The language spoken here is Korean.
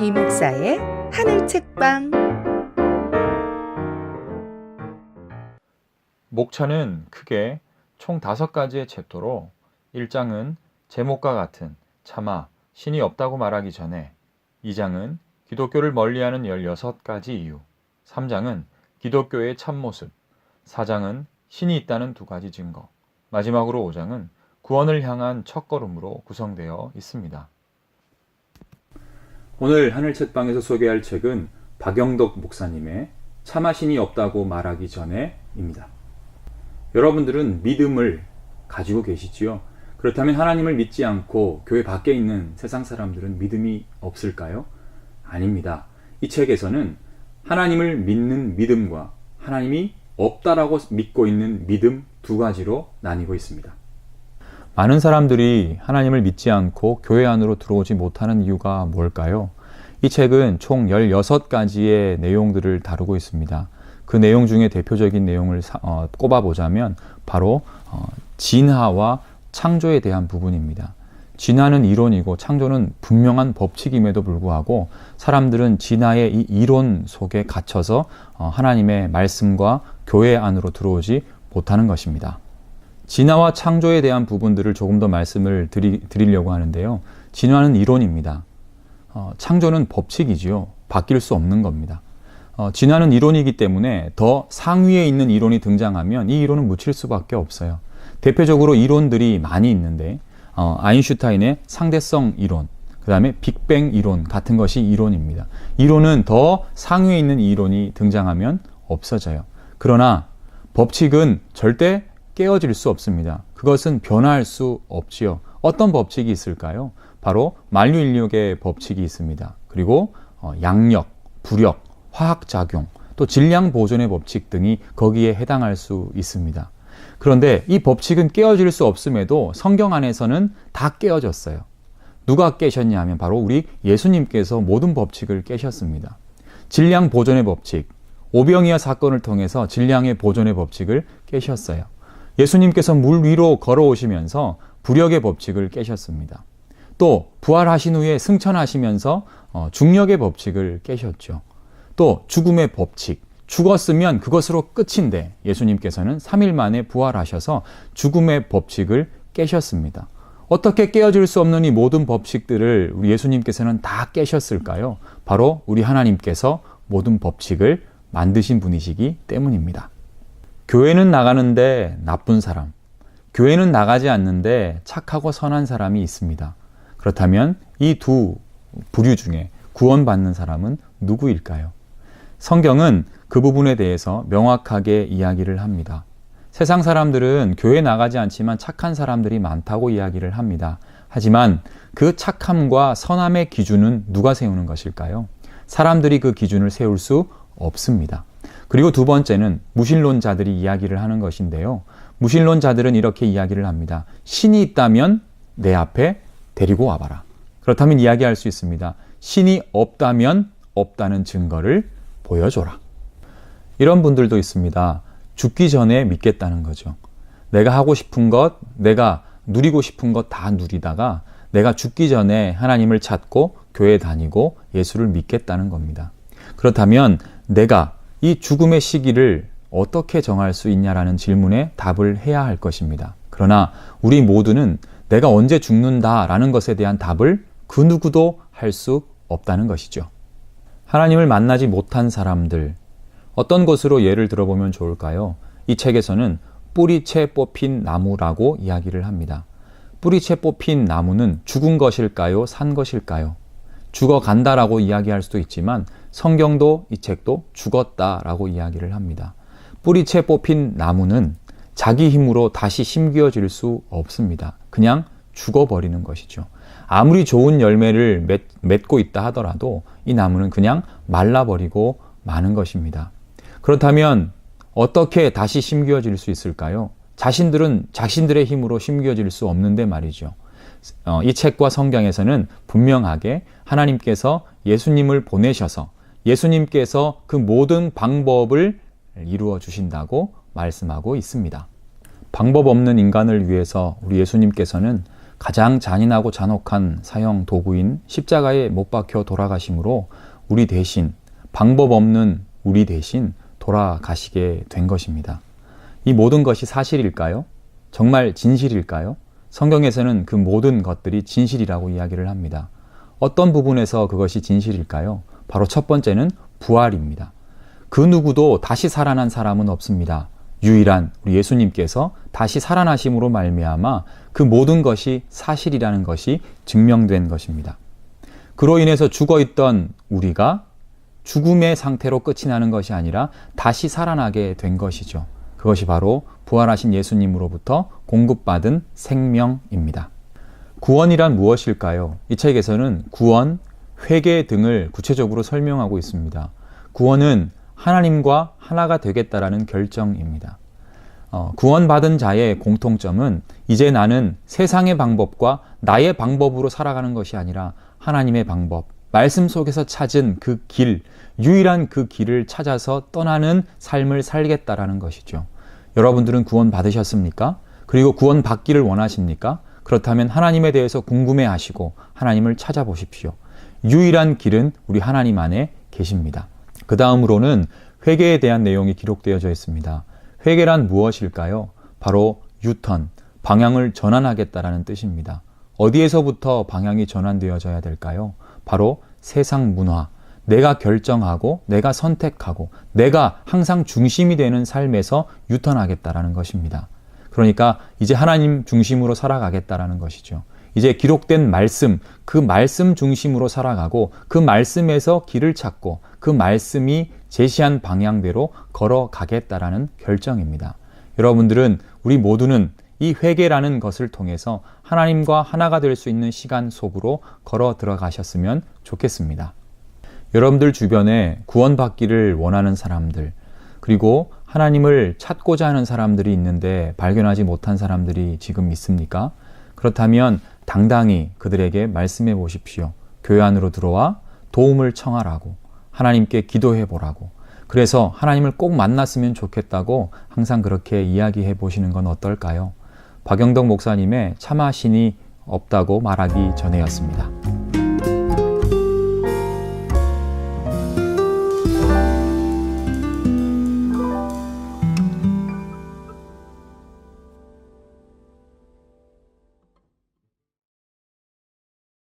이목사의 하늘 책방 목차는 크게 총 다섯 가지의 챕터로 1장은 제목과 같은 차마 신이 없다고 말하기 전에 2장은 기독교를 멀리하는 16가지 이유 3장은 기독교의 참모습 4장은 신이 있다는 두 가지 증거 마지막으로 5장은 구원을 향한 첫걸음으로 구성되어 있습니다. 오늘 하늘 책방에서 소개할 책은 박영덕 목사님의 차 마 신이 없다고 말하기 전에입니다. 여러분들은 믿음을 가지고 계시지요? 그렇다면 하나님을 믿지 않고 교회 밖에 있는 세상 사람들은 믿음이 없을까요? 아닙니다. 이 책에서는 하나님을 믿는 믿음과 하나님이 없다라고 믿고 있는 믿음 두 가지로 나뉘고 있습니다. 많은 사람들이 하나님을 믿지 않고 교회 안으로 들어오지 못하는 이유가 뭘까요? 이 책은 총 16가지의 내용들을 다루고 있습니다. 그 내용 중에 대표적인 내용을 어, 꼽아보자면 바로 어, 진화와 창조에 대한 부분입니다. 진화는 이론이고 창조는 분명한 법칙임에도 불구하고 사람들은 진화의 이 이론 속에 갇혀서 어, 하나님의 말씀과 교회 안으로 들어오지 못하는 것입니다. 진화와 창조에 대한 부분들을 조금 더 말씀을 드리, 드리려고 하는데요. 진화는 이론입니다. 어, 창조는 법칙이지요. 바뀔 수 없는 겁니다. 어, 진화는 이론이기 때문에 더 상위에 있는 이론이 등장하면 이 이론은 묻힐 수밖에 없어요. 대표적으로 이론들이 많이 있는데 어, 아인슈타인의 상대성 이론, 그 다음에 빅뱅 이론 같은 것이 이론입니다. 이론은 더 상위에 있는 이론이 등장하면 없어져요. 그러나 법칙은 절대 깨어질 수 없습니다. 그것은 변화할 수 없지요. 어떤 법칙이 있을까요? 바로 만류인력의 법칙이 있습니다. 그리고 어, 양력, 부력, 화학작용, 또 질량 보존의 법칙 등이 거기에 해당할 수 있습니다. 그런데 이 법칙은 깨어질 수 없음에도 성경 안에서는 다 깨어졌어요. 누가 깨셨냐 하면 바로 우리 예수님께서 모든 법칙을 깨셨습니다. 질량 보존의 법칙, 오병이어 사건을 통해서 질량의 보존의 법칙을 깨셨어요. 예수님께서 물 위로 걸어오시면서 부력의 법칙을 깨셨습니다. 또 부활하신 후에 승천하시면서 어, 중력의 법칙을 깨셨죠. 또 죽음의 법칙, 죽었으면 그것으로 끝인데 예수님께서는 3일 만에 부활하셔서 죽음의 법칙을 깨셨습니다. 어떻게 깨어질 수 없는 이 모든 법칙들을 우리 예수님께서는 다 깨셨을까요? 바로 우리 하나님께서 모든 법칙을 만드신 분이시기 때문입니다. 교회는 나가는데 나쁜 사람, 교회는 나가지 않는데 착하고 선한 사람이 있습니다. 그렇다면 이 두 부류 중에 구원받는 사람은 누구일까요? 성경은 그 부분에 대해서 명확하게 이야기를 합니다. 세상 사람들은 교회 나가지 않지만 착한 사람들이 많다고 이야기를 합니다. 하지만 그 착함과 선함의 기준은 누가 세우는 것일까요? 사람들이 그 기준을 세울 수 없습니다. 그리고 두 번째는 무신론자들이 이야기를 하는 것인데요. 무신론자들은 이렇게 이야기를 합니다. 신이 있다면 내 앞에 데리고 와봐라. 그렇다면 이야기할 수 있습니다. 신이 없다면 없다는 증거를 보여줘라. 이런 분들도 있습니다. 죽기 전에 믿겠다는 거죠. 내가 하고 싶은 것, 내가 누리고 싶은 것 다 누리다가 내가 죽기 전에 하나님을 찾고 교회 다니고 예수를 믿겠다는 겁니다. 그렇다면 내가 이 죽음의 시기를 어떻게 정할 수 있냐라는 질문에 답을 해야 할 것입니다. 그러나 우리 모두는 내가 언제 죽는다라는 것에 대한 답을 그 누구도 할 수 없다는 것이죠. 하나님을 만나지 못한 사람들, 어떤 것으로 예를 들어보면 좋을까요? 이 책에서는 뿌리채 뽑힌 나무라고 이야기를 합니다. 뿌리채 뽑힌 나무는 죽은 것일까요? 산 것일까요? 죽어간다라고 이야기할 수도 있지만 성경도 이 책도 죽었다라고 이야기를 합니다. 뿌리채 뽑힌 나무는 자기 힘으로 다시 심기어질 수 없습니다. 그냥 죽어버리는 것이죠. 아무리 좋은 열매를 맺, 맺고 있다 하더라도 이 나무는 그냥 말라버리고 마는 것입니다. 그렇다면 어떻게 다시 심겨질 수 있을까요? 자신들은 자신들의 힘으로 심겨질 수 없는데 말이죠. 어, 이 책과 성경에서는 분명하게 하나님께서 예수님을 보내셔서 예수님께서 그 모든 방법을 이루어 주신다고 말씀하고 있습니다. 방법 없는 인간을 위해서 우리 예수님께서는 가장 잔인하고 잔혹한 사형 도구인 십자가에 못 박혀 돌아가심으로 우리 대신 방법 없는 우리 대신 돌아가시게 된 것입니다. 이 모든 것이 사실일까요? 정말 진실일까요? 성경에서는 그 모든 것들이 진실이라고 이야기를 합니다. 어떤 부분에서 그것이 진실일까요? 바로 첫 번째는 부활입니다. 그 누구도 다시 살아난 사람은 없습니다. 유일한 우리 예수님께서 다시 살아나심으로 말미암아 그 모든 것이 사실이라는 것이 증명된 것입니다. 그로 인해서 죽어 있던 우리가 죽음의 상태로 끝이 나는 것이 아니라 다시 살아나게 된 것이죠. 그것이 바로 부활하신 예수님으로부터 공급받은 생명입니다. 구원이란 무엇일까요? 이 책에서는 구원, 회개 등을 구체적으로 설명하고 있습니다. 구원은 하나님과 하나가 되겠다라는 결정입니다. 어, 구원받은 자의 공통점은 이제 나는 세상의 방법과 나의 방법으로 살아가는 것이 아니라 하나님의 방법, 말씀 속에서 찾은 그 길, 유일한 그 길을 찾아서 떠나는 삶을 살겠다라는 것이죠. 여러분들은 구원 받으셨습니까? 그리고 구원 받기를 원하십니까? 그렇다면 하나님에 대해서 궁금해 하시고 하나님을 찾아보십시오. 유일한 길은 우리 하나님 안에 계십니다. 그 다음으로는 회개에 대한 내용이 기록되어져 있습니다. 회개란 무엇일까요? 바로 유턴, 방향을 전환하겠다라는 뜻입니다. 어디에서부터 방향이 전환되어져야 될까요? 바로 세상 문화, 내가 결정하고 내가 선택하고 내가 항상 중심이 되는 삶에서 유턴하겠다라는 것입니다. 그러니까 이제 하나님 중심으로 살아가겠다라는 것이죠. 이제 기록된 말씀, 그 말씀 중심으로 살아가고 그 말씀에서 길을 찾고 그 말씀이 제시한 방향대로 걸어가겠다라는 결정입니다. 여러분들은 우리 모두는 이 회개라는 것을 통해서 하나님과 하나가 될 수 있는 시간 속으로 걸어 들어가셨으면 좋겠습니다. 여러분들 주변에 구원받기를 원하는 사람들, 그리고 하나님을 찾고자 하는 사람들이 있는데 발견하지 못한 사람들이 지금 있습니까? 그렇다면 당당히 그들에게 말씀해 보십시오. 교회 안으로 들어와 도움을 청하라고, 하나님께 기도해 보라고, 그래서 하나님을 꼭 만났으면 좋겠다고 항상 그렇게 이야기해 보시는 건 어떨까요? 박영덕 목사님의 참아 신이 없다고 말하기 전에였습니다.